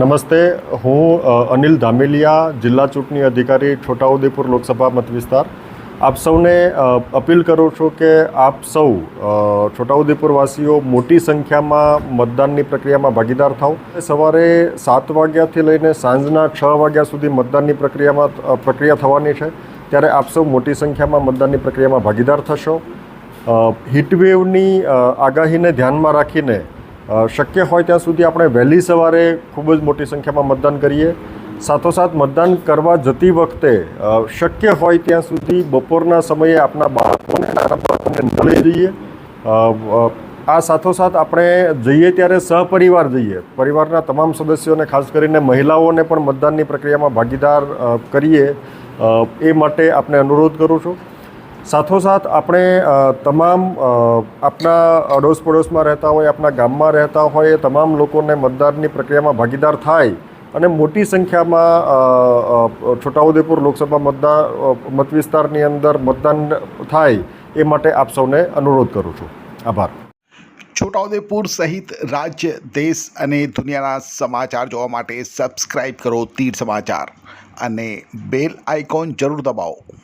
નમસ્તે. હું અનિલ ધામેલિયા, જિલ્લા ચૂંટણી અધિકારી, છોટાઉદેપુર લોકસભા મત વિસ્તાર આપ સૌને અપીલ કરું છું કે આપ સૌ છોટાઉદેપુરવાસીઓ છોટાઉદેપુર વાસીઓ મોટી સંખ્યામાં મતદાનની પ્રક્રિયામાં ભાગીદાર થાઓ. સવારે સાત વાગ્યાથી લઈને સાંજના છ વાગ્યા સુધી મતદાનની પ્રક્રિયામાં પ્રક્રિયા થવાની છે. ત્યારે આપ સૌ મોટી સંખ્યામાં મતદાનની પ્રક્રિયામાં ભાગીદાર થશો. હીટવેવની આગાહીને ધ્યાનમાં રાખીને શક્ય હોય ત્યાં સુધી આપણે વહેલી સવારે ખૂબ જ મોટી સંખ્યામાં મતદાન કરીએ. સાથોસાથ મતદાન કરવા જતી વખતે શક્ય હોય ત્યાં સુધી બપોરના સમયે આપણા બાળકોને નાના બાળકોને ન લઈ જઈએ આ સાથોસાથ આપણે જઈએ ત્યારે સહપરિવાર જઈએ. પરિવારના તમામ સદસ્યોને, ખાસ કરીને મહિલાઓને પણ મતદાનની પ્રક્રિયામાં ભાગીદાર કરીએ. એ માટે આપને અનુરોધ કરું છું. સાથોસાથ આપણે તમામ આપણા અડોશ પડોશમાં રહેતા હોય આપણા ગામમાં રહેતા હોય, એ તમામ લોકોને મતદાનની પ્રક્રિયામાં ભાગીદાર થાય અને મોટી સંખ્યામાં છોટાઉદેપુર લોકસભા મતદાર મતવિસ્તારની મત વિસ્તારની અંદર મતદાન થાય એ માટે આપ સૌને અનુરોધ કરું છું. આભાર. છોટાઉદેપુર સહિત રાજ્ય, દેશ અને દુનિયાના સમાચાર જોવા માટે સબસ્ક્રાઈબ કરો તીર સમાચાર અને બેલ આઇકોન જરૂર દબાવો.